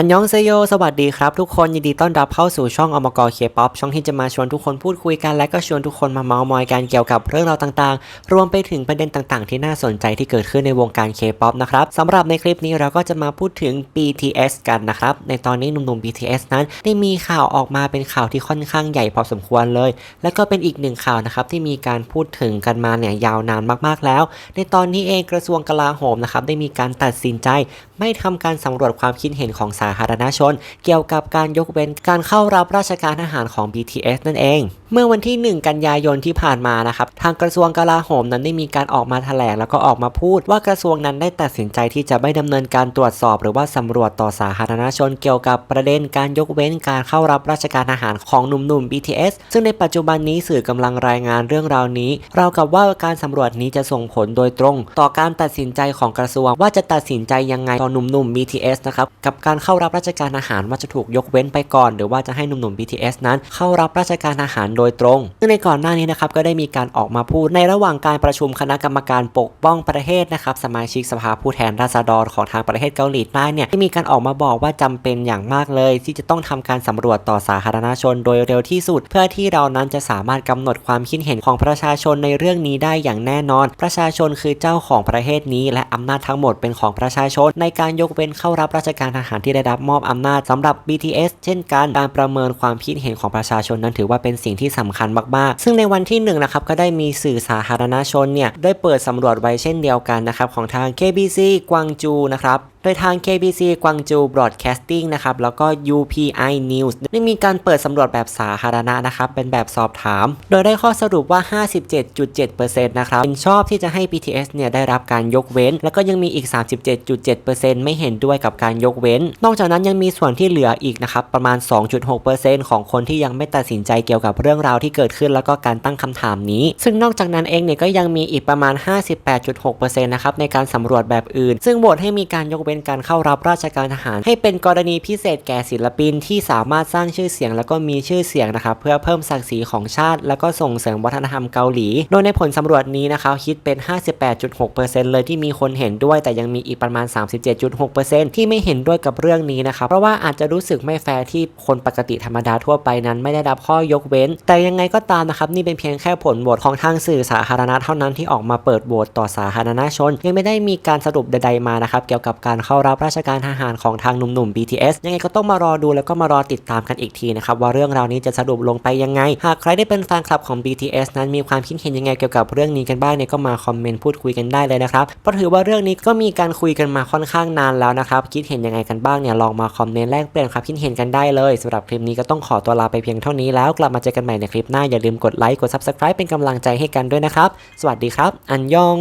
อันยองเซโย สวัสดีครับทุกคนยินดีต้อนรับเข้าสู่ช่องอมกรเคป๊อปช่องที่จะมาชวนทุกคนพูดคุยกันและก็ชวนทุกคนมาเมาส์มอยกันเกี่ยวกับเรื่องราวต่างๆ รวมไปถึงประเด็นต่างๆ ที่น่าสนใจที่เกิดขึ้นในวงการเคป๊อปนะครับสำหรับในคลิปนี้เราก็จะมาพูดถึง BTS กันนะครับ ในตอนนี้หนุ่มๆ BTS นั้น ได้มีข่าวออกมาเป็นข่าวที่ค่อนข้างใหญ่พอสมควรเลย และก็เป็นอีกหนึ่งข่าวนะครับที่มีการพูดถึงกันมาเนี่ยยาวนานมากๆแล้ว ในตอนนี้เองกระทรวงกลาโหมนะครับได้มีการตัดสินใจ ไม่ทำการสำรวจความคิดเห็นของสาธารณชน เกี่ยวกับการยกเว้นการเข้ารับราชการทหารของ BTS นั่นเอง เมื่อวันที่ 1 กันยายนที่ผ่านมานะครับทางกระทรวงกลาโหมนั้นได้มีการออกมาแถลงแล้วก็ออกมาพูดว่ากระทรวงนั้นได้ตัดสินใจที่จะไม่ดำเนินการตรวจสอบ หรือว่าสำรวจต่อสาธารณชนเกี่ยวกับประเด็นการยกเว้นการเข้ารับราชการทหารของหนุ่มๆ BTS ซึ่งในปัจจุบันนี้สื่อกำลังรายงานเรื่องราวนี้เรากับว่าการสำรวจนี้จะส่งผลโดยตรง ต่อการตัดสินใจของกระทรวงว่าจะตัดสินใจยังไงต่อหนุ่มๆ BTS นะครับกับการเข้ารับราชการทหารว่าจะถูกยกเว้นไปก่อน หรือว่าจะให้หนุ่มๆ BTS นั้น เข้ารับราชการทหารโดยตรงซึ่งในก่อนหน้านี้นะครับก็ได้มีการออกมาพูดในระหว่างการประชุมคณะกรรมการปกป้องประเทศนะครับสมาชิกสภาผู้แทนราษฎรของทางประเทศเกาหลีใต้เนี่ยที่มีการออกมาบอกว่าจำเป็นอย่างมากเลย ที่จะต้องทำการสำรวจต่อสาธารณชนโดยเร็วที่สุด เพื่อที่เรานั้นจะสามารถกำหนดความคิดเห็นของประชาชนในเรื่องนี้ได้อย่างแน่นอน ประชาชนคือเจ้าของประเทศนี้ และอำนาจทั้งหมดเป็นของประชาชน ในการยกเว้นเข้ารับราชการทหารที่ได้ได้รับมอบอำนาจสำหรับ BTS เช่นกันการประเมินความคิดเห็นของประชาชนนั้นถือว่าเป็นสิ่งที่สำคัญมากๆ ซึ่งในวันที่หนึ่งนะครับก็ได้มีสื่อสาธารณชนเนี่ยได้เปิดสำรวจไว้เช่นเดียวกันนะครับของทาง KBC กวางจูนะครับ โดยทาง KBC กวางจู Broadcasting นะครับ แล้วก็ UPI News ได้มีการเปิดสำรวจแบบสาธารณะนะครับ เป็นแบบสอบถาม โดยได้ข้อสรุปว่า 57.7%นะครับเห็นชอบที่จะให้ BTS เนี่ยได้รับการยกเว้น แล้วก็ยังมีอีก 37.7%ไม่เห็นด้วยกับการยกเว้น นอกจากนั้นยังมีส่วนที่เหลืออีกนะครับ ประมาณ 2.6%ของคนที่ยังไม่ตัดสินใจเกี่ยวกับเรื่องราวที่เกิดขึ้น แล้วก็การตั้งคำถามนี้ ซึ่งนอกจากนั้นเองเนี่ยก็ยังมีอีกประมาณ 58.6%นะครับในการสำรวจแบบอื่น ซึ่งโหวตให้มีการยกเว้นการเข้ารับราชการทหาร ให้เป็นกรณีพิเศษแก่ศิลปินที่สามารถสร้างชื่อเสียงแล้วก็มีชื่อเสียงนะครับเพื่อเพิ่มศักดิ์ศรีของชาติ แล้วก็ส่งเสริมวัฒนธรรมเกาหลี โดยในผลสำรวจนี้นะครับคิดเป็น 58.6%เลยที่มีคนเห็นด้วย แต่ยังมีอีกประมาณ 37.6%ที่ไม่เห็นด้วยกับเรื่องนี้นะครับเพราะว่าอาจจะรู้สึกไม่แฟร์ที่คนปกติธรรมดาทั่วไปนั้น ไม่ได้รับข้อยกเว้น แต่ยังไงก็ตามนะครับนี่เป็นเพียงแค่ผลโหวตของทางสื่อสาธารณะเท่านั้นที่ออกมาเปิดโหวตต่อสาธารณชน ยังไม่ได้มีการสรุปใดๆมานะครับเกี่ยวกับการเข้ารับราชการทหารของทางหนุ่มๆ BTS ยังไงก็ต้องมารอดูแล้วก็มารอติดตามกันอีกทีนะครับว่าเรื่องราวนี้จะสรุปลงไปยังไง หากใครได้เป็นแฟนคลับของ BTS นั้นมีความคิดเห็นยังไงเกี่ยวกับเรื่องนี้กันบ้างเนี่ยก็มาคอมเมนต์พูดคุยกันได้เลยนะครับเพราะถือว่าเรื่องนี้ก็มีการคุยกันมาค่อนข้างนานแล้วนะครับคิดเห็นยังไงกันบ้างเนี่ยลองมาคอมเมนต์แลกเปลี่ยนความคิดเห็นกันได้เลยสำหรับคลิปนี้ก็ต้องขอตัวลาไปเพียงเท่านี้แล้วกลับมาเจอกันใหม่ในคลิปหน้าอย่าลืมกดไลค์กด Subscribe เป็นกำลังใจให้กันด้วยนะครับสวัสดีครับ อันยอง